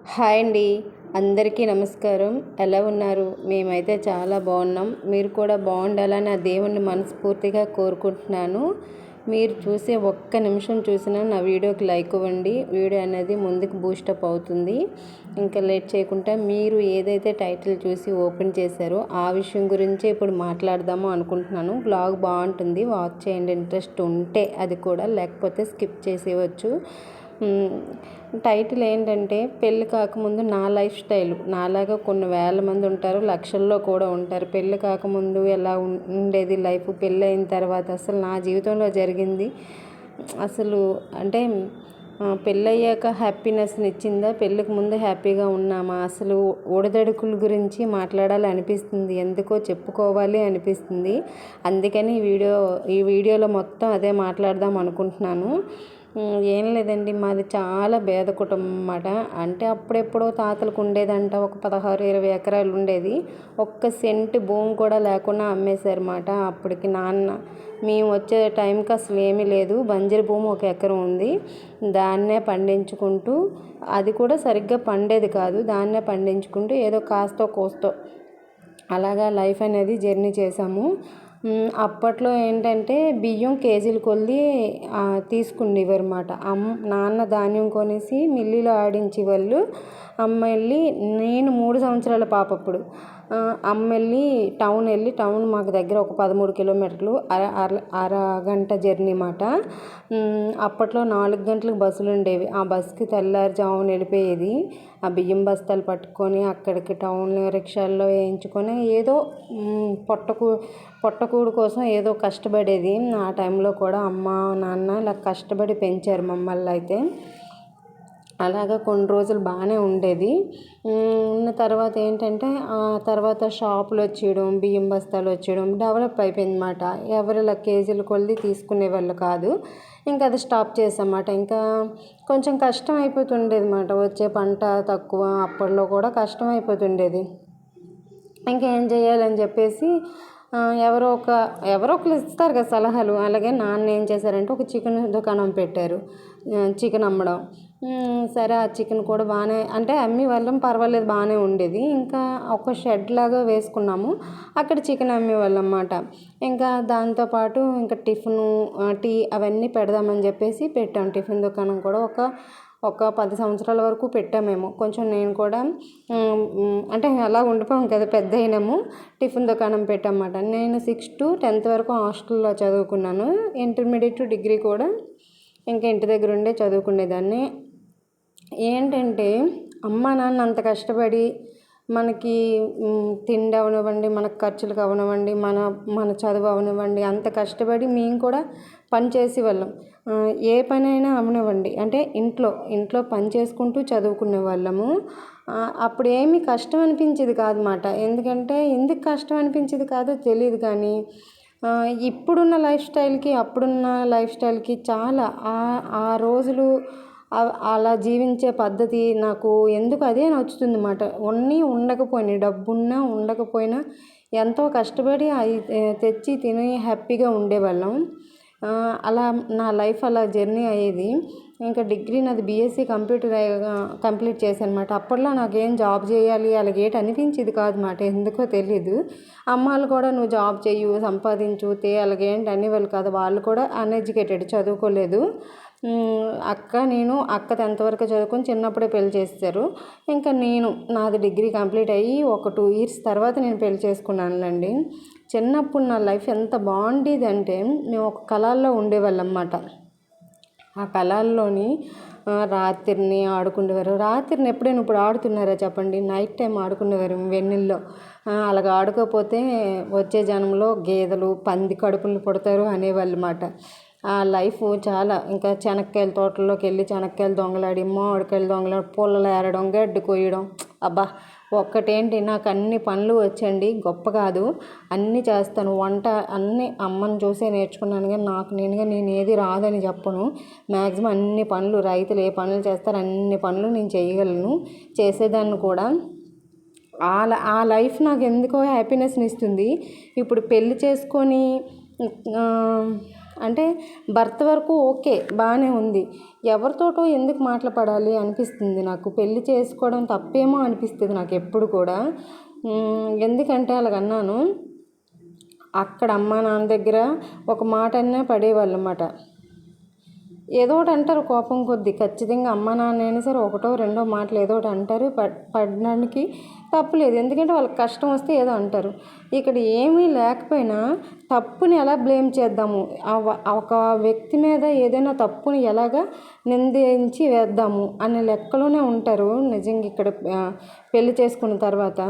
Hi అండి. అందరికీ నమస్కారం. ఎలా ఉన్నారు? మేమైతే చాలా బాగున్నాం. మీరు కూడా బాగుండాలని ఆ దేవుణ్ణి మనస్ఫూర్తిగా కోరుకుంటున్నాను. మీరు చూసే ఒక్క నిమిషం చూసినా నా వీడియోకి లైక్ ఇవ్వండి. వీడియో అనేది ముందుకు బూస్టప్ అవుతుంది. ఇంకా లేట్ చేయకుండా మీరు ఏదైతే టైటిల్ చూసి ఓపెన్ చేశారో ఆ విషయం గురించి ఇప్పుడు మాట్లాడదాము అనుకుంటున్నాను. బ్లాగ్ బాగుంటుంది. వాచ్ చేయండి. ఇంట్రెస్ట్ ఉంటే అది కూడా. లేకపోతే స్కిప్ చేసేవచ్చు టైటిల్ ఏంటంటే పెళ్ళి కాకముందు నా లైఫ్ స్టైల్. నాలాగా కొన్ని వేల మంది ఉంటారు లక్షల్లో కూడా ఉంటారు. పెళ్ళి కాకముందు ఎలా ఉండేది లైఫ్ పెళ్ళి అయిన తర్వాత అసలు నా జీవితంలో జరిగింది అసలు అంటే పెళ్ళయ్యాక హ్యాపీనెస్ని ఇచ్చిందా పెళ్ళికి ముందు హ్యాపీగా ఉన్నామా? అసలు ఒడిదడుకుల గురించి మాట్లాడాలి అనిపిస్తుంది. ఎందుకో చెప్పుకోవాలి అనిపిస్తుంది. అందుకని ఈ వీడియో ఈ వీడియోలో మొత్తం అదే మాట్లాడదాం అనుకుంటున్నాను. ఏం లేదండి. మాది చాలా పేద కుటుంబం అన్నమాట. అంటే అప్పుడెప్పుడో తాతలకు ఉండేదంట ఒక పదహారు ఇరవై ఎకరాలు ఉండేది. ఒక్క సెంటు భూమి కూడా లేకుండా అమ్మేశారన్నమాట. అప్పటికి నాన్న మేము వచ్చే టైంకి అసలు ఏమీ లేదు. బంజరు భూమి ఒక ఎకరం ఉంది. దాన్నే పండించుకుంటూ అది కూడా సరిగ్గా పండేది కాదు. దాన్నే పండించుకుంటూ ఏదో కాస్తో కోస్తో అలాగా లైఫ్ అనేది జర్నీ చేసాము అప్పట్లో ఏంటంటే బియ్యం కేజీలు కొలిది తీసుకునేవారు అన్నమాట అమ్ నాన్న ధాన్యం కొనేసి మిల్లులో ఆడించేవాళ్ళు. అమ్మ వెళ్ళి నేను మూడు సంవత్సరాల పాప అప్పుడు. అమ్మ వెళ్ళి టౌన్ వెళ్ళి టౌన్ మాకు దగ్గర ఒక పదమూడు కిలోమీటర్లు అర అర అరగంట జర్నీ మాట అప్పట్లో నాలుగు గంటలకు బస్సులు ఉండేవి. ఆ బస్కి తెల్లారుజామున వెళ్ళిపోయేది. ఆ బియ్యం బస్తాలు పట్టుకొని అక్కడికి టౌన్ రిక్షాల్లో వేయించుకొని ఏదో పొట్టకు పొట్టకూడు కోసం ఏదో కష్టపడేది. ఆ టైంలో కూడా అమ్మ నాన్న ఇలా కష్టపడి పెంచారు మమ్మల్ని అయితే. అలాగా కొన్ని రోజులు బాగానే ఉండేది. ఉన్న తర్వాత ఏంటంటే ఆ తర్వాత షాపులు వచ్చేయడం బియ్యం బస్తాలు వచ్చేయడం డెవలప్ అయిపోయింది అనమాట ఎవరు ఇలా కేజీలు కొలిది తీసుకునే వాళ్ళు కాదు. ఇంకా అది స్టాప్ చేసామాట ఇంకా కొంచెం కష్టం అయిపోతుండేది అనమాట వచ్చే పంట తక్కువ అప్పట్లో కూడా కష్టం అయిపోతుండేది. ఇంకేం చేయాలని చెప్పేసి ఎవరో ఒక ఎవరో ఒకరు ఇస్తారు కదా సలహాలు. అలాగే నాన్న ఏం చేశారంటే ఒక చికెన్ దుకాణం పెట్టారు. చికెన్ అమ్మడం. సరే ఆ చికెన్ కూడా బాగానే అంటే అమ్మి వాళ్ళం పర్వాలేదు బాగానే ఉండేది. ఇంకా ఒక షెడ్ లాగా వేసుకున్నాము. అక్కడ చికెన్ అమ్మేవాళ్ళం అన్నమాట ఇంకా దాంతోపాటు ఇంకా టిఫిను టీ అవన్నీ పెడదామని చెప్పేసి పెట్టాం. టిఫిన్ దుకాణం కూడా ఒక ఒక పది సంవత్సరాల వరకు పెట్టామేమో కొంచెం నేను కూడా అంటే అలా ఉండిపోయాం కదా పెద్ద అయినాము. టిఫిన్ దుకాణం పెట్టామన్నమాట. నేను సిక్స్త్ టు టెన్త్ వరకు హాస్టల్లో చదువుకున్నాను. ఇంటర్మీడియట్ డిగ్రీ కూడా ఇంకా ఇంటి దగ్గర ఉండే చదువుకునేదాన్ని. ఏంటంటే అమ్మ నాన్న అంత కష్టపడి మనకి తిండి అవనివ్వండి మనకు ఖర్చులకు అవనివ్వండి మన మన చదువు అవనివ్వండి అంత కష్టపడి మేము కూడా పని చేసేవాళ్ళం. ఏ పనైనా అవనివ్వండి. అంటే ఇంట్లో ఇంట్లో పని చేసుకుంటూ చదువుకునే వాళ్ళము. అప్పుడు ఏమి కష్టం అనిపించేది కాదన్నమాట. ఎందుకంటే ఎందుకు కష్టం అనిపించేది కాదో తెలియదు కానీ ఇప్పుడున్న లైఫ్ స్టైల్కి అప్పుడున్న లైఫ్ స్టైల్కి చాలా ఆ రోజులు అలా జీవించే పద్ధతి నాకు ఎందుకు అదే నచ్చుతుంది అన్నమాట. ఉన్ని ఉండకపోయినా డబ్బున్నా ఉండకపోయినా ఎంతో కష్టపడి అవి తెచ్చి తిని హ్యాపీగా ఉండేవాళ్ళం. అలా నా లైఫ్ అలా జర్నీ అయ్యేది. ఇంకా డిగ్రీ నాది బీఎస్సీ కంప్యూటర్ కంప్లీట్ చేశాను అనమాట అప్పట్లో నాకేం జాబ్ చేయాలి అలాగేటి అనిపించేది కాదు ఎందుకో తెలియదు అమ్మాయిలు కూడా నువ్వు జాబ్ చేయు సంపాదించు తే అలాగేంటి అనేవాళ్ళు కాదు. వాళ్ళు కూడా అన్ఎడ్యుకేటెడ్ చదువుకోలేదు. అక్క నేను అక్క టెన్త్ వరకు చదువుకొని చిన్నప్పుడే పెళ్ళి చేస్తారు ఇంకా నేను నాది డిగ్రీ కంప్లీట్ అయ్యి ఒక టూ ఇయర్స్ తర్వాత నేను పెళ్ళి చేసుకున్నానండి చిన్నప్పుడు నా లైఫ్ ఎంత బాగుండేది అంటే మేము ఒక కళల్లో ఉండేవాళ్ళం అన్నమాట ఆ కళల్లోని రాత్రిని ఆడుకునేవారు. రాత్రిని ఎప్పుడైనా ఇప్పుడు ఆడుతున్నారా చెప్పండి? నైట్ టైం ఆడుకునేవారు వెన్నెల్లో. అలాగ ఆడుకోకపోతే వచ్చే జనంలో గేదెలు పంది కడుపులు పుడతారు అనేవాళ్ళు అన్నమాట ఆ లైఫ్ చాలా ఇంకా చెనక్కాయల తోటల్లోకి వెళ్ళి చెనక్కాయలు దొంగలాడి మామిడికాయలు దొంగలాడి పుల్లలు ఏరడం గడ్డి కొయ్యడం. అబ్బా ఒక్కటేంటి? నాకు అన్ని పనులు వచ్చండి. గొప్ప కాదు. అన్నీ చేస్తాను. వంట అన్నీ అమ్మని చూసే నేర్చుకున్నాను కానీ నాకు నేనుగా నేను ఏది రాదని చెప్పను. మ్యాక్సిమం అన్ని పనులు రైతులు ఏ పనులు చేస్తారో అన్ని పనులు నేను చేయగలను. చేసేదాన్ని కూడా. ఆ ఆ లైఫ్ నాకు ఎందుకో హ్యాపీనెస్ని ఇస్తుంది. ఇప్పుడు పెళ్ళి చేసుకొని అంటే భర్త వరకు ఓకే బాగానే ఉంది. ఎవరితోటో ఎందుకు మాటలు పడాలి అనిపిస్తుంది నాకు. పెళ్ళి చేసుకోవడం తప్పేమో అనిపిస్తుంది నాకు ఎప్పుడు కూడా. ఎందుకంటే అలాగన్నాను అక్కడ అమ్మ నాన్న దగ్గర ఒక మాట అన్నా పడేవాళ్ళు అన్నమాట ఏదో ఒకటి అంటారు కోపం కొద్దీ. ఖచ్చితంగా అమ్మ నాన్న అయినా సరే ఒకటో రెండో మాటలు ఏదో ఒకటి అంటారు. పడడానికి తప్పు లేదు ఎందుకంటే వాళ్ళకి కష్టం వస్తే ఏదో అంటారు. ఇక్కడ ఏమీ లేకపోయినా తప్పుని ఎలా బ్లేమ్ చేద్దాము? ఒక వ్యక్తి మీద ఏదైనా తప్పుని ఎలాగా నిందించి వేద్దాము అనే లెక్కలోనే ఉంటారు. నిజంగా ఇక్కడ పెళ్ళి చేసుకున్న తర్వాత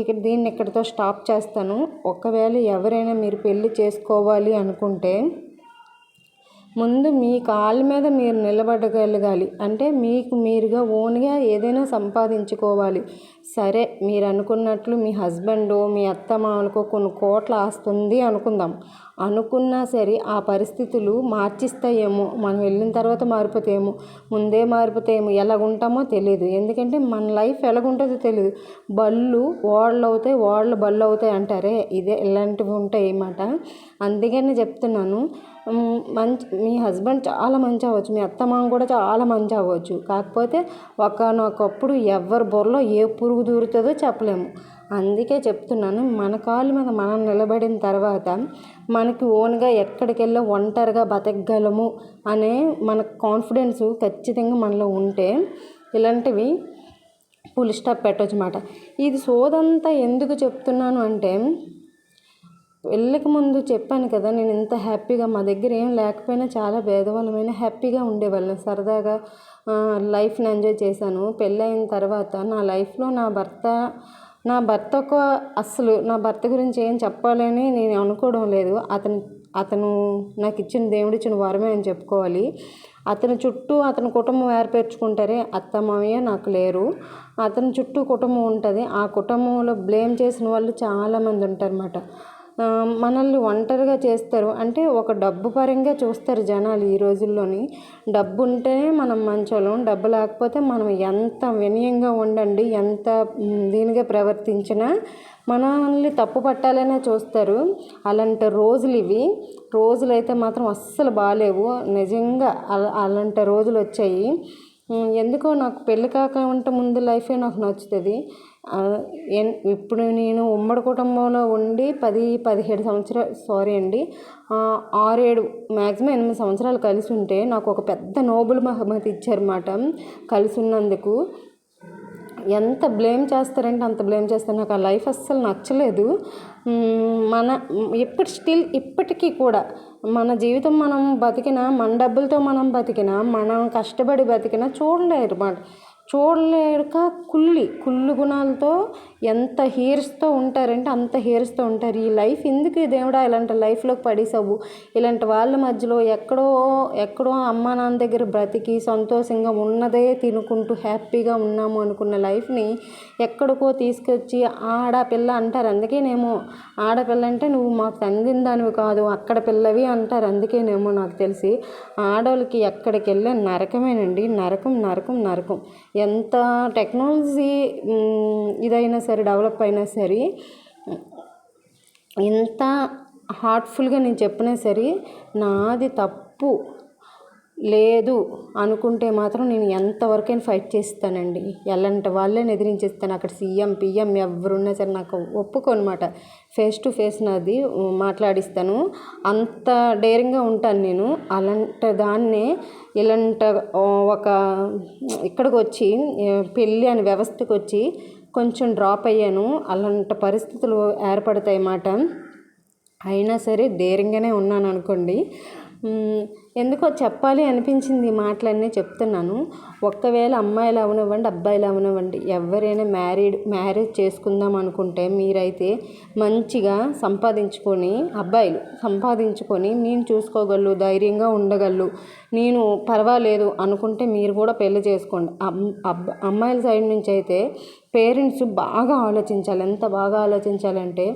ఇక్కడ దీన్ని ఇక్కడితో స్టాప్ చేస్తాను. ఒకవేళ ఎవరైనా మీరు పెళ్ళి చేసుకోవాలి అనుకుంటే ముందు మీ కాళ్ళ మీద మీరు నిలబడగలగాలి. అంటే మీకు మీరుగా ఓన్గా ఏదైనా సంపాదించుకోవాలి. సరే మీరు అనుకున్నట్లు మీ హస్బెండ్ మీ అత్తమామలకో కొన్ని కోట్ల ఆస్తుంది అనుకుందాం. అనుకున్నా సరే ఆ పరిస్థితులు మార్చిస్తాయేమో. మనం వెళ్ళిన తర్వాత మారిపోతాయేమో. ముందే మారిపోతాయేమో. ఎలాగుంటామో తెలియదు ఎందుకంటే మన లైఫ్ ఎలాగుంటుందో తెలియదు బళ్ళు ఓడలు అవుతాయి ఓడలు బళ్ళు అవుతాయి అంటారే. ఇదే ఇలాంటివి ఉంటాయి అన్నమాట. అందుకని చెప్తున్నాను. మంచి మీ హస్బెండ్ చాలా మంచి అవ్వచ్చు. మీ అత్తమామ కూడా చాలా మంచి అవ్వచ్చు. కాకపోతే ఒకనొకప్పుడు ఎవరి బుర్రలో ఏ పురుగు దూరుతుందో చెప్పలేము. అందుకే చెప్తున్నాను మన కాళ్ళ మీద మనం నిలబడిన తర్వాత మనకి ఓన్గా ఎక్కడికి ఒంటరిగా బతకగలము అనే మన కాన్ఫిడెన్స్ ఖచ్చితంగా మనలో ఉంటే ఇలాంటివి ఫుల్ స్టాప్ పెట్టవచ్చు అన్నమాట. ఇది సోదంతా ఎందుకు చెప్తున్నాను అంటే పెళ్ళికి ముందు చెప్పాను కదా నేను ఇంత హ్యాపీగా మా దగ్గర ఏం లేకపోయినా చాలా భేదవాళ్ళమైన హ్యాపీగా ఉండేవాళ్ళం సరదాగా లైఫ్ని ఎంజాయ్ చేశాను. పెళ్ళైన తర్వాత నా లైఫ్లో నా భర్త నా భర్త ఒక అస్సలు నా భర్త గురించి ఏం చెప్పాలని నేను అనుకోవడం లేదు. అతను అతను నాకు ఇచ్చిన దేవుడు ఇచ్చిన వరమే అని చెప్పుకోవాలి. అతని చుట్టూ అతని కుటుంబం ఏర్పరచుకుంటారే అత్త మామయ్య నాకు లేరు. అతని చుట్టూ కుటుంబం ఉంటుంది. ఆ కుటుంబంలో బ్లేమ్ చేసిన వాళ్ళు చాలామంది ఉంటారన్నమాట. మనల్ని ఒంటరిగా చేస్తారు. అంటే ఒక డబ్బు పరంగా చూస్తారు జనాలు ఈ రోజుల్లోని. డబ్బు ఉంటేనే మనం మంచోళ్ళం డబ్బు లేకపోతే మనం ఎంత వినయంగా ఉండండి ఎంత దీనిగా ప్రవర్తించినా మనల్ని తప్పు పట్టాలనే చూస్తారు. అలాంటి రోజులు ఇవి. రోజులు అయితే మాత్రం అస్సలు బాగాలేవు నిజంగా అలా అలాంటి రోజులు వచ్చాయి. ఎందుకో నాకు పెళ్ళి కాక ఉంటే ముందు లైఫే నాకు నచ్చుతుంది. ఇప్పుడు నేను ఉమ్మడి కుటుంబంలో ఉండి పది పదిహేడు సంవత్సరాలు సారీ అండి ఆరు ఏడు మ్యాక్సిమం ఎనిమిది సంవత్సరాలు కలిసి ఉంటే నాకు ఒక పెద్ద నోబుల్ బహుమతి ఇచ్చారన్నమాట. కలిసి ఉన్నందుకు. ఎంత బ్లేమ్ చేస్తారంటే అంత బ్లేమ్ చేస్తారు. నాకు ఆ లైఫ్ అస్సలు నచ్చలేదు. మన ఇప్పటి స్టిల్ ఇప్పటికీ కూడా మన జీవితం మనం బతికినా మన డబ్బులతో మనం బతికినా మనం కష్టపడి బతికినా చూడలేదు అన్నమాట చూడలేక కుళ్ళి. కుళ్ళు గుణాలతో ఎంత హీర్స్తో ఉంటారంటే అంత హీర్స్తో ఉంటారు. ఈ లైఫ్ ఎందుకు దేవుడా ఇలాంటి లైఫ్లోకి పడేసావు ఇలాంటి వాళ్ళ మధ్యలో ఎక్కడో ఎక్కడో అమ్మ నాన్న దగ్గర బ్రతికి సంతోషంగా ఉన్నదే తినుకుంటూ హ్యాపీగా ఉన్నాము అనుకున్న లైఫ్ని ఎక్కడికో తీసుకొచ్చి ఆడపిల్ల అంటారు. అందుకేనేమో ఆడపిల్ల అంటే నువ్వు మాకు తందిన దానివి కాదు అక్కడ పిల్లవి అంటారు. అందుకేనేమో నాకు తెలిసి ఆడవాళ్ళకి ఎక్కడికి వెళ్ళే నరకమేనండి. నరకం నరకం నరకం. ఎంత టెక్నాలజీ ఇదైనా సరే డెవలప్ అయినా సరే ఎంత హార్ట్ఫుల్గా నేను చెప్పినా సరే నాది తప్పు. లేదు అనుకుంటే మాత్రం నేను ఎంతవరకైనా ఫైట్ చేస్తానండి. ఎలాంటి వాళ్ళని ఎదిరించేస్తాను. అక్కడ సీఎం పిఎం ఎవరున్నా సరే నాకు ఒప్పుకోనమాట ఫేస్ టు ఫేస్ నాది మాట్లాడిస్తాను. అంత డేరింగ్గా ఉంటాను నేను. అలాంటి దాన్నే ఇలాంటి ఒక ఇక్కడికి వచ్చి పెళ్ళి అనే వ్యవస్థకు వచ్చి కొంచెం డ్రాప్ అయ్యాను. అలాంటి పరిస్థితులు ఏర్పడతాయి అన్నమాట. అయినా సరే ధైర్యంగానే ఉన్నాను అనుకోండి. ఎందుకో చెప్పాలి అనిపించింది ఈ మాటలన్నీ చెప్తున్నాను. ఒకవేళ అమ్మాయిలు అవనివ్వండి అబ్బాయిలు అవనివ్వండి ఎవరైనా మ్యారీడ్ మ్యారేజ్ చేసుకుందాం అనుకుంటే మీరైతే మంచిగా సంపాదించుకొని అబ్బాయిలు సంపాదించుకొని నేను చూసుకోగలరు ధైర్యంగా ఉండగలరు నేను పర్వాలేదు అనుకుంటే మీరు కూడా పెళ్ళి చేసుకోండి. అమ్మాయిల సైడ్ నుంచి అయితే పేరెంట్స్ బాగా ఆలోచించాలి. ఎంత బాగా ఆలోచించాలంటే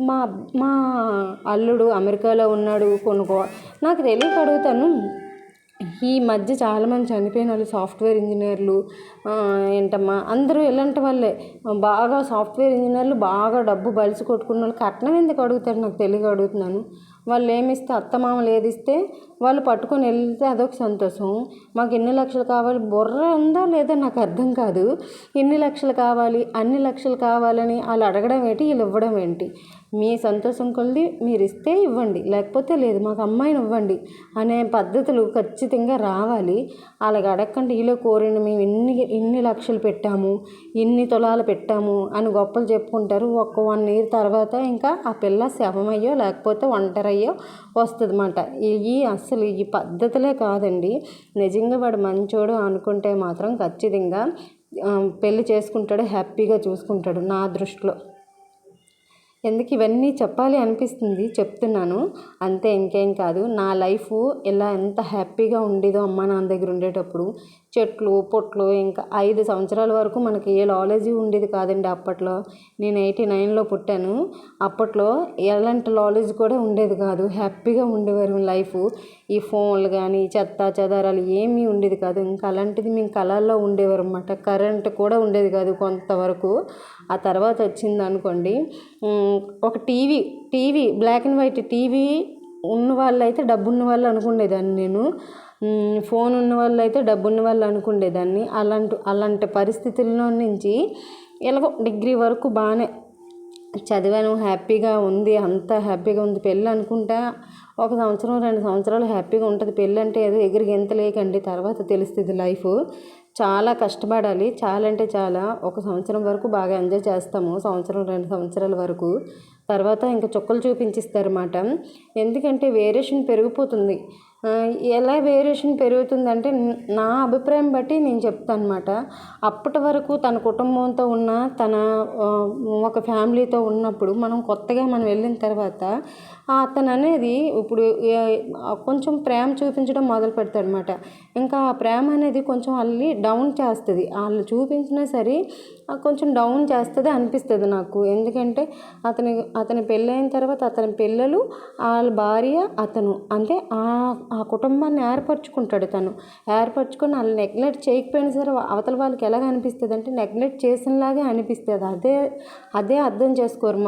మా మా అల్లుడు అమెరికాలో ఉన్నాడు కొనుక్కో. నాకు తెలియక అడుగుతాను. ఈ మధ్య చాలామంది చనిపోయిన వాళ్ళు సాఫ్ట్వేర్ ఇంజనీర్లు ఏంటమ్మా అందరూ ఇలాంటి వాళ్ళే. బాగా సాఫ్ట్వేర్ ఇంజనీర్లు బాగా డబ్బు బలిసి కొట్టుకున్న వాళ్ళు కట్నం ఎందుకు అడుగుతారు? నాకు తెలియక అడుగుతున్నాను. వాళ్ళు ఏమిస్తే అత్తమామలు ఏది ఇస్తే వాళ్ళు పట్టుకొని వెళ్తే అదొక సంతోషం. మాకు ఎన్ని లక్షలు కావాలి? బుర్ర ఉందా లేదా నాకు అర్థం కాదు. ఎన్ని లక్షలు కావాలి? అన్ని లక్షలు కావాలని వాళ్ళు అడగడం ఏంటి? వీళ్ళు ఇవ్వడం ఏంటి? మీ సంతోషం కొలిది మీరు ఇస్తే ఇవ్వండి. లేకపోతే లేదు మాకు అమ్మాయిని ఇవ్వండి అనే పద్ధతులు ఖచ్చితంగా రావాలి. అలాగ అడగకుండా ఈలో కోరిన మేము ఇన్ని ఇన్ని లక్షలు పెట్టాము ఇన్ని తులాలు పెట్టాము అని గొప్పలు చెప్పుకుంటారు. ఒక వన్ ఇయర్ తర్వాత ఇంకా ఆ పిల్ల శవమయ్యో లేకపోతే ఒంటరయ్యో వస్తుంది అన్నమాట ఈ అసలు ఈ పద్ధతులే కాదండి. నిజంగా వాడు మంచోడు అనుకుంటే మాత్రం ఖచ్చితంగా పెళ్ళి చేసుకుంటాడు హ్యాపీగా చూసుకుంటాడు నా దృష్టిలో. ఎందుకు ఇవన్నీ చెప్పాలి అనిపిస్తుంది చెప్తున్నాను. అంతే ఇంకేం కాదు. నా లైఫ్ ఇలా ఎంత హ్యాపీగా ఉండేదో అమ్మ నాన్న దగ్గర ఉండేటప్పుడు చెట్లు పొట్లు ఇంకా ఐదు సంవత్సరాల వరకు మనకి ఏ నాలెడ్జ్ ఉండేది కాదండి అప్పట్లో. నేను ఎయిటీ నైన్లో పుట్టాను. అప్పట్లో ఎలాంటి నాలెడ్జ్ కూడా ఉండేది కాదు. హ్యాపీగా ఉండేవారు లైఫ్. ఈ ఫోన్లు కానీ చెత్త చెదారాలు ఏమీ ఉండేది కాదు. ఇంకా అలాంటిది మేము కళల్లో ఉండేవారు అనమాట కరెంట్ కూడా ఉండేది కాదు కొంతవరకు. ఆ తర్వాత వచ్చింది అనుకోండి ఒక TV TV black and white TV ఉన్న వాళ్ళు అయితే డబ్బు ఉన్న వాళ్ళు అనుకునేదాన్ని నేను. ఫోన్ ఉన్న వాళ్ళు అయితే డబ్బు ఉన్న వాళ్ళు అనుకునేదాన్ని అలాంటి అలాంటి పరిస్థితుల్లో నుంచి ఎలాగో డిగ్రీ వరకు బాగానే చదివాను. హ్యాపీగా ఉంది. అంత హ్యాపీగా ఉంది. పెళ్ళి అనుకుంటా ఒక సంవత్సరం రెండు సంవత్సరాలు హ్యాపీగా ఉంటుంది. పెళ్ళి అంటే ఏదో ఎగిరి ఎంత లేకండి. తర్వాత తెలుస్తుంది లైఫ్. చాలా కష్టపడాలి. చాలా అంటే చాలా. ఒక సంవత్సరం వరకు బాగా ఎంజాయ్ చేస్తాము. సంవత్సరం రెండు సంవత్సరాల వరకు. తర్వాత ఇంకా చుక్కలు చూపించిస్తారన్నమాట. ఎందుకంటే వేరియేషన్ పెరిగిపోతుంది. ఎలా వేరియేషన్ పెరుగుతుందంటే నా అభిప్రాయం బట్టి నేను చెప్తాను అనమాట అప్పటి వరకు తన కుటుంబంతో ఉన్న తన ఒక ఫ్యామిలీతో ఉన్నప్పుడు మనం కొత్తగా మనం వెళ్ళిన తర్వాత అతను అనేది ఇప్పుడు కొంచెం ప్రేమ చూపించడం మొదలు పెడతాడనమాట. ఇంకా ఆ ప్రేమ అనేది కొంచెం వాళ్ళని డౌన్ చేస్తుంది. వాళ్ళు చూపించినా సరే కొంచెం డౌన్ చేస్తుంది అనిపిస్తుంది నాకు. ఎందుకంటే అతని అతని పెళ్ళైన తర్వాత అతని పిల్లలు వాళ్ళ భార్య అతను. అంటే ఆ ఆ కుటుంబాన్ని ఏర్పరచుకుంటాడు తను. ఏర్పరచుకొని వాళ్ళు నెగ్లెక్ట్ చేయకపోయినా సరే అవతల వాళ్ళకి ఎలాగ అనిపిస్తుంది అంటే నెగ్లెక్ట్ చేసినలాగే అనిపిస్తుంది. అదే అదే అర్థం చేసుకోరు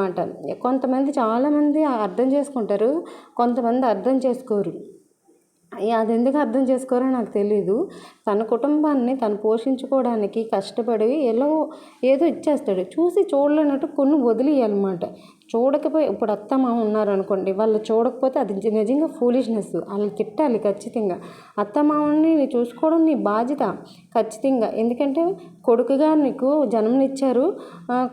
కొంతమంది చాలామంది అర్థం చేసుకుంటారు కొంతమంది అర్థం చేసుకోరు. అది ఎందుకు అర్థం చేసుకోరో నాకు తెలీదు. తన కుటుంబాన్ని తను పోషించుకోవడానికి కష్టపడి ఎలా ఏదో ఇచ్చేస్తాడు. చూసి చూడలేనట్టు కొన్ని వదిలేయాలన్నమాట చూడకపోయి ఇప్పుడు అత్త మామ ఉన్నారనుకోండి వాళ్ళు చూడకపోతే అది నిజంగా ఫూలిష్నెస్ వాళ్ళని తిట్టాలి ఖచ్చితంగా. అత్త మామని చూసుకోవడం నీ బాధ్యత ఖచ్చితంగా. ఎందుకంటే కొడుకుగా నీకు జన్మనిచ్చారు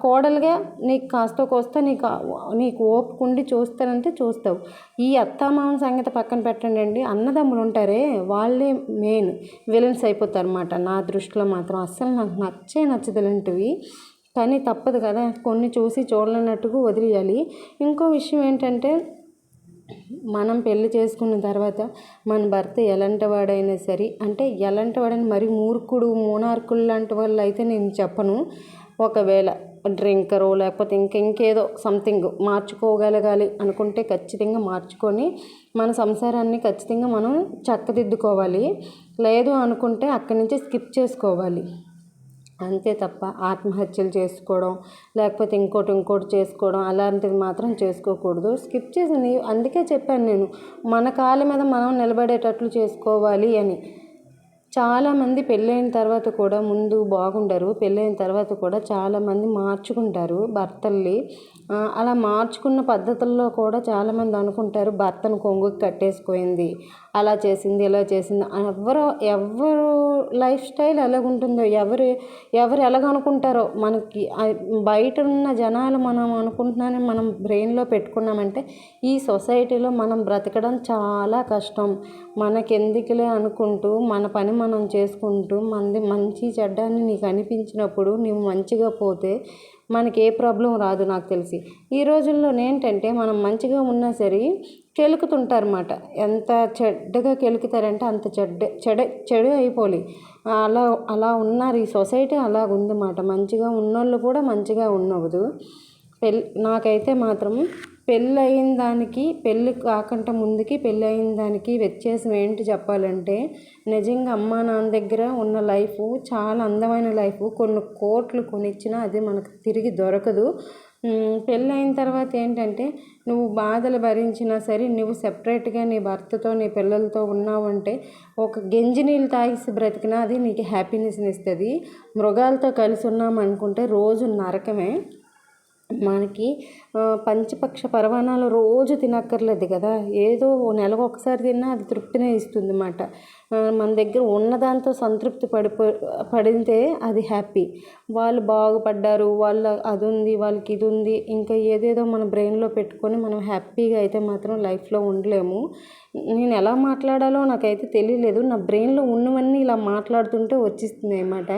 కోడలుగా నీకు కాస్త కోస్తా నీకు నీకు ఓపుకుండి చూస్తానంటే చూస్తావు. ఈ అత్తమామని సంగతి పక్కన పెట్టండి అండి. అన్నదమ్ములు ఉంటారే వాళ్ళే మెయిన్ విలన్స్ అయిపోతారు అన్నమాట నా దృష్టిలో మాత్రం అస్సలు నాకు నచ్చే నచ్చదలంటివి కానీ తప్పదు కదా. కొన్ని చూసి చూడలేనట్టుగా వదిలేయాలి. ఇంకో విషయం ఏంటంటే మనం పెళ్ళి చేసుకున్న తర్వాత మన భర్త ఎలాంటి వాడైనా సరే అంటే ఎలాంటి వాడైనా మరి మూర్ఖుడు మూనార్కులు లాంటి వాళ్ళు అయితే నేను చెప్పను. ఒకవేళ డ్రింకరు లేకపోతే ఇంక ఇంకేదో సంథింగ్ మార్చుకోగలగాలి అనుకుంటే ఖచ్చితంగా మార్చుకొని మన సంసారాన్ని ఖచ్చితంగా మనం చక్కదిద్దుకోవాలి. లేదు అనుకుంటే అక్కడి నుంచి స్కిప్ చేసుకోవాలి. అంతే తప్ప ఆత్మహత్యలు చేసుకోవడం లేకపోతే ఇంకోటి ఇంకోటి చేసుకోవడం అలాంటిది మాత్రం చేసుకోకూడదు. స్కిప్ చేసి అందుకే చెప్పాను నేను మన కాళ్ళ మీద మనం నిలబడేటట్లు చేసుకోవాలి అని. చాలామంది పెళ్ళైన తర్వాత కూడా ముందు బాగుండరు పెళ్ళైన తర్వాత కూడా చాలామంది మార్చుకుంటారు భర్తల్ని. అలా మార్చుకున్న పద్ధతుల్లో కూడా చాలామంది అనుకుంటారు భర్తను కొంగుకి కట్టేసిపోయింది అలా చేసింది ఇలా చేసింది ఎవరు ఎవరు లైఫ్ స్టైల్ ఎలాగుంటుందో ఎవరు ఎవరు ఎలాగనుకుంటారో మనకి బయట ఉన్న జనాలు మనం అనుకుంటున్నానని మనం బ్రెయిన్లో పెట్టుకున్నామంటే ఈ సొసైటీలో మనం బ్రతకడం చాలా కష్టం. మనకెందుకులే అనుకుంటూ మన పని మనం చేసుకుంటూ మంది మంచి చెడ్డాన్ని నీకు అనిపించినప్పుడు నువ్వు మంచిగా పోతే మనకి ఏ ప్రాబ్లం రాదు నాకు తెలిసి. ఈ రోజుల్లో ఏంటంటే మనం మంచిగా ఉన్నా సరే కెలుకుతుంటారన్నమాట. ఎంత చెడ్డగా కెలుకుతారంటే అంత చెడ్డ చెడ చెడు అయిపోలి. అలా అలా ఉన్నారు ఈ సొసైటీ అలా ఉందన్నమాట. మంచిగా ఉన్నోళ్ళు కూడా మంచిగా ఉండవదు పెళ్ళి నాకైతే మాత్రం పెళ్ళి అయిన దానికి పెళ్ళి కాకుండా ముందుకి పెళ్ళి అయిన దానికి వ్యత్యాసం ఏంటి చెప్పాలంటే నిజంగా అమ్మా నాన్న దగ్గర ఉన్న లైఫ్ చాలా అందమైన లైఫ్ కొన్ని కోట్లు కొనిచ్చినా అది మనకు తిరిగి దొరకదు. పెళ్ళైన తర్వాత ఏంటంటే నువ్వు బాధలు భరించినా సరే నువ్వు సెపరేట్గా నీ భర్తతో నీ పిల్లలతో ఉన్నావు అంటే ఒక గెంజి నీళ్ళు తాగిసి బ్రతికినా అది నీకు హ్యాపీనెస్ని ఇస్తుంది. మృగాలతో కలిసి ఉన్నాం అనుకుంటే రోజు నరకమే. మనకి పంచపక్ష పరమాణాలు రోజు తినక్కర్లేదు కదా. ఏదో నెలకు ఒకసారి తిన్నా అది తృప్తినే ఇస్తుంది అన్నమాట మన దగ్గర ఉన్నదాంతో సంతృప్తి పడిపో పడితే అది హ్యాపీ. వాళ్ళు బాగుపడ్డారు వాళ్ళ అది ఉంది వాళ్ళకి ఇది ఉంది ఇంకా ఏదేదో మన బ్రెయిన్లో పెట్టుకొని మనం హ్యాపీగా అయితే మాత్రం లైఫ్లో ఉండలేము. నేను ఎలా మాట్లాడాలో నాకైతే తెలియలేదు. నా బ్రెయిన్లో ఉన్నవన్నీ ఇలా మాట్లాడుతుంటే వచ్చిస్తుంది అన్నమాట.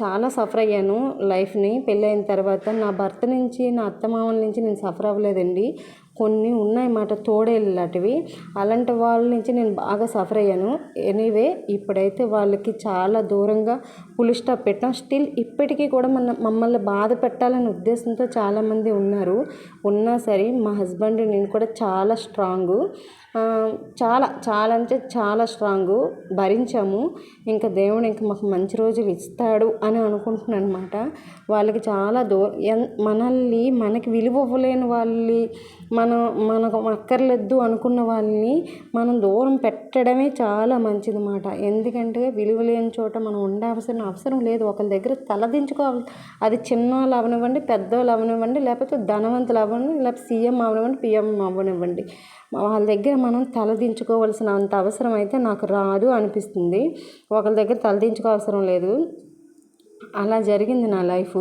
చాలా సఫర్ అయ్యాను లైఫ్ని పెళ్ళైన తర్వాత నా భర్త నుంచి నా అత్తమామల నుంచి నేను సఫర్ అవ్వలేదండి. కొన్ని ఉన్నాయన్నమాట తోడేళ్ళు లాంటివి. అలాంటి వాళ్ళ నుంచి నేను బాగా సఫర్ అయ్యాను. ఎనీవే ఇప్పుడైతే వాళ్ళకి చాలా దూరంగా పులి స్టాప్ పెట్టాం. స్టిల్ ఇప్పటికీ కూడా మన మమ్మల్ని బాధ పెట్టాలనే ఉద్దేశంతో చాలామంది ఉన్నారు. ఉన్నా సరే మా హస్బెండ్ నేను కూడా చాలా స్ట్రాంగు చాలా చాలా అంటే చాలా స్ట్రాంగు. భరించాము. ఇంకా దేవుడు ఇంకా మాకు మంచి రోజులు ఇస్తాడు అని అనుకుంటున్నాను అనమాట వాళ్ళకి చాలా దూ మనల్ని మనకి విలువ ఇవ్వలేని వాళ్ళని మనం మనకు అక్కర్లేదు అనుకున్న వాళ్ళని మనం దూరం పెట్టడమే చాలా మంచిది మాట ఎందుకంటే విలువ లేని చోట మనం ఉండవలసిన అవసరం లేదు. ఒకరి దగ్గర తలదించుకోవాలి. అది చిన్న వాళ్ళు అవనివ్వండి పెద్దవాళ్ళు అవనివ్వండి లేకపోతే ధనవంతులు అవ్వండి లేకపోతే సీఎం అవనివ్వండి పిఎం అవ్వనివ్వండి వాళ్ళ దగ్గర మనం తలదించుకోవాల్సిన అంత అవసరం అయితే నాకు రాదు అనిపిస్తుంది. ఒకరి దగ్గర తలదించుకోవసరం లేదు. అలా జరిగింది నా లైఫ్.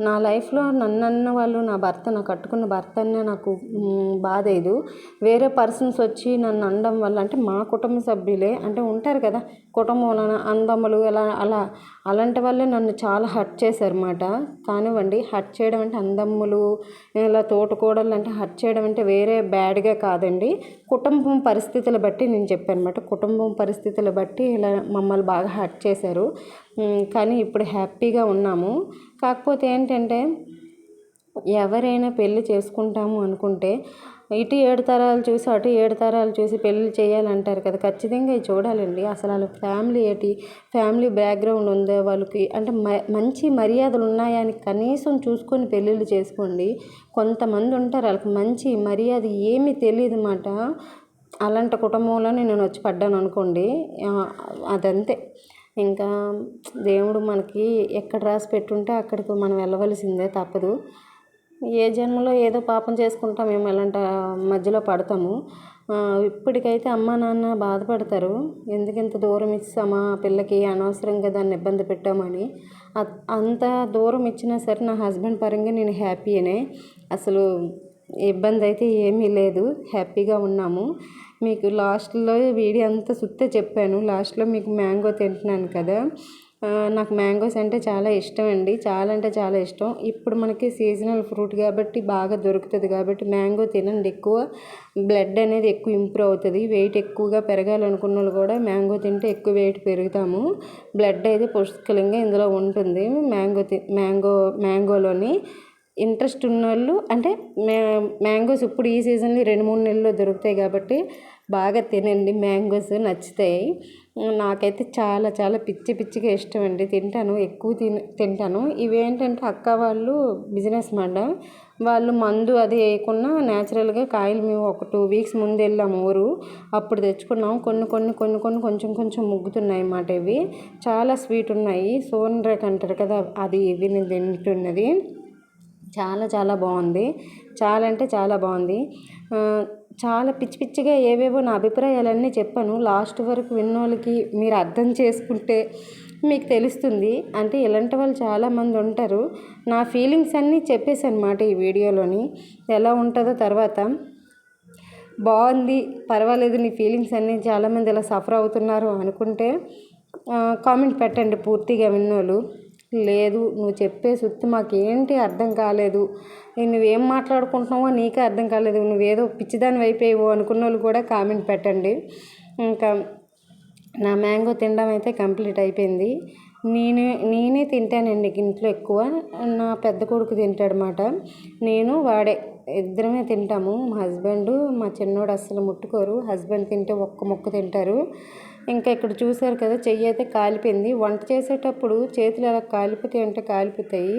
నా లైఫ్లో నన్ను అన్న వాళ్ళు నా భర్త నా కట్టుకున్న భర్త అన్న నాకు బాధేదు. వేరే పర్సన్స్ వచ్చి నన్ను అనడం వల్ల అంటే మా కుటుంబ సభ్యులే అంటే ఉంటారు కదా కుటుంబంలో అందములు ఎలా అలా అలాంటి వాళ్ళే నన్ను చాలా హర్ట్ చేశారన్నమాట. కానివ్వండి హర్ట్ చేయడం అంటే అందమ్ములు ఇలా తోటకోడలు అంటే హర్ట్ చేయడం అంటే వేరే బ్యాడ్గా కాదండి. కుటుంబం పరిస్థితులు బట్టి నేను చెప్పాను అనమాట కుటుంబం పరిస్థితులు బట్టి ఇలా మమ్మల్ని బాగా హర్ట్ చేశారు. కానీ ఇప్పుడు హ్యాపీగా ఉన్నాము. కాకపోతే ఏంటంటే ఎవరైనా పెళ్ళి చేసుకుంటాము అనుకుంటే ఇటు ఏడు తరాలు చూసి అటు ఏడు తరాలు చూసి పెళ్ళిళ్ళు చేయాలంటారు కదా. ఖచ్చితంగా ఇది చూడాలండి. అసలు వాళ్ళ ఫ్యామిలీ ఏంటి? ఫ్యామిలీ బ్యాక్గ్రౌండ్ ఉందా? వాళ్ళకి అంటే మంచి మర్యాదలు ఉన్నాయా అని కనీసం చూసుకొని పెళ్ళిళ్ళు చేసుకోండి. కొంతమంది ఉంటారు వాళ్ళకి మంచి మర్యాద ఏమీ తెలియదు అన్నమాట అలాంటి కుటుంబంలో నేను వచ్చి పడ్డాను అనుకోండి. అదంతే. ఇంకా దేవుడు మనకి ఎక్కడ రాసి పెట్టుంటే అక్కడికి మనం వెళ్ళవలసిందే తప్పదు. ఏ జన్మలో ఏదో పాపం చేసుకుంటాం మేము ఇలాంటి మధ్యలో పడతాము. ఇప్పటికైతే అమ్మ నాన్న బాధపడతారు. ఎందుకు ఇంత దూరం ఇచ్చామా పిల్లకి? అనవసరంగా దాన్ని ఇబ్బంది పెట్టామని. అంత దూరం ఇచ్చినా సరే నా హస్బెండ్ పరంగా నేను హ్యాపీనే. అసలు ఇబ్బంది అయితే ఏమీ లేదు. హ్యాపీగా ఉన్నాము. మీకు లాస్ట్లో వీడియో అంతా సుత్తే చెప్పాను. లాస్ట్లో మీకు మ్యాంగో తింటున్నాను కదా. నాకు మ్యాంగోస్ అంటే చాలా ఇష్టం అండి చాలా అంటే చాలా ఇష్టం. ఇప్పుడు మనకి సీజనల్ ఫ్రూట్ కాబట్టి బాగా దొరుకుతుంది కాబట్టి మ్యాంగో తినండి ఎక్కువ. బ్లడ్ అనేది ఎక్కువ ఇంప్రూవ్ అవుతుంది. వెయిట్ ఎక్కువగా పెరగాలనుకున్న వాళ్ళు కూడా మ్యాంగో తింటే ఎక్కువ వెయిట్ పెరుగుతాము. బ్లడ్ అయితే పుష్కలంగా ఇందులో ఉంటుంది. మ్యాంగో తి మ్యాంగో మ్యాంగోలోని ఇంట్రెస్ట్ ఉన్నోళ్ళు అంటే మ్యాంగోస్ ఇప్పుడు ఈ సీజన్లో రెండు మూడు నెలల్లో దొరుకుతాయి కాబట్టి బాగా తినండి. మ్యాంగోస్ నచ్చుతాయి. నాకైతే చాలా చాలా పిచ్చి పిచ్చిగా ఇష్టం అండి తింటాను ఎక్కువ తిన తింటాను. ఇవి ఏంటంటే అక్క వాళ్ళు బిజినెస్ మాట. వాళ్ళు మందు అది వేయకుండా న్యాచురల్గా కాయలు మేము ఒక టూ వీక్స్ ముందు వెళ్ళాము ఊరు. అప్పుడు తెచ్చుకున్నాం. కొన్ని కొన్ని కొన్ని కొన్ని కొంచెం కొంచెం ముగ్గుతున్నాయి అన్నమాట ఇవి. చాలా స్వీట్ ఉన్నాయి. సోన్ రేట్ అంటారు కదా అది ఇవి నేను తింటున్నది. చాలా చాలా బాగుంది. చాలా అంటే చాలా బాగుంది. చాలా పిచ్చి పిచ్చిగా ఏవేవో నా అభిప్రాయాలన్నీ చెప్పాను. లాస్ట్ వరకు విన్నోళ్ళకి మీరు అర్థం చేసుకుంటే మీకు తెలుస్తుంది. అంటే ఇలాంటి వాళ్ళు చాలామంది ఉంటారు. నా ఫీలింగ్స్ అన్నీ చెప్పేసాను అనమాట ఈ వీడియోలోని. ఎలా ఉంటుందో తర్వాత. బాగుంది పర్వాలేదు నీ ఫీలింగ్స్ అన్నీ చాలామంది ఇలా సఫర్ అవుతున్నారు అనుకుంటే కామెంట్ పెట్టండి పూర్తిగా విన్నోళ్ళు. లేదు నువ్వు చెప్పే సుత్తి మాకేంటి అర్థం కాలేదు. నువ్వేం మాట్లాడుకుంటున్నావో నీకే అర్థం కాలేదు. నువ్వేదో పిచ్చిదాని అయిపోయావు అనుకున్న వాళ్ళు కూడా కామెంట్ పెట్టండి. ఇంకా నా మ్యాంగో తినడం అయితే కంప్లీట్ అయిపోయింది. నేనే నేనే తింటానండి ఇంట్లో ఎక్కువ. నా పెద్ద కొడుకు తింటాడనమాట నేను వాడే ఇద్దరమే తింటాము. మా హస్బెండ్ మా చిన్నోడు అస్సలు ముట్టుకోరు. హస్బెండ్ తింటే ఒక్క ముక్క తింటారు. ఇంకా ఇక్కడ చూసారు కదా చెయ్యి అయితే కాలిపోయింది. వంట చేసేటప్పుడు చేతులు ఎలా కాలిపోతాయి అంటే కాలిపోతాయి.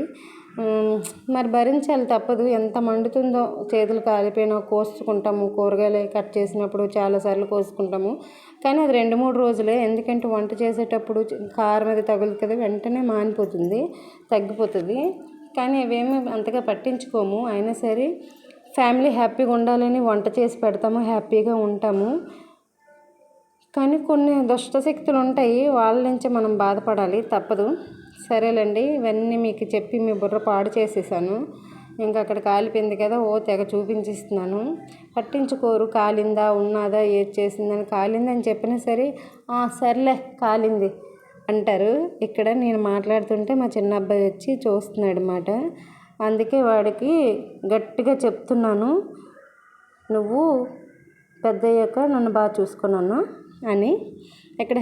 మరి భరించాలి తప్పదు. ఎంత మండుతుందో చేతులు కాలిపోయినా కోసుకుంటాము. కూరగాయలు కట్ చేసినప్పుడు చాలాసార్లు కోసుకుంటాము. కానీ అది రెండు మూడు రోజులే. ఎందుకంటే వంట చేసేటప్పుడు కారం అది తగులుతుంది వెంటనే మానిపోతుంది తగ్గిపోతుంది. కానీ అవేమి అంతగా పట్టించుకోము. అయినా సరే ఫ్యామిలీ హ్యాపీగా ఉండాలని వంట చేసి పెడతాము హ్యాపీగా ఉంటాము. కానీ కొన్ని దుష్టశక్తులు ఉంటాయి వాళ్ళ నుంచి మనం బాధపడాలి తప్పదు. సరేలేండి ఇవన్నీ మీకు చెప్పి మీ బుర్ర పాడు చేసేసాను. ఇంకా అక్కడ కాలిపోయింది కదా ఓ తెగ చూపించిస్తున్నాను. పట్టించుకోరు కాలిందా ఉన్నదా ఏది చేసిందని కాలిందని చెప్పినా సరే సర్లే కాలింది అంటారు. ఇక్కడ నేను మాట్లాడుతుంటే మా చిన్న అబ్బాయి వచ్చి చూస్తున్నాడు అనమాట అందుకే వాడికి గట్టిగా చెప్తున్నాను. నువ్వు పెద్దయ్యాక నన్ను బాగా చూసుకున్నాను. అని ఇక్కడ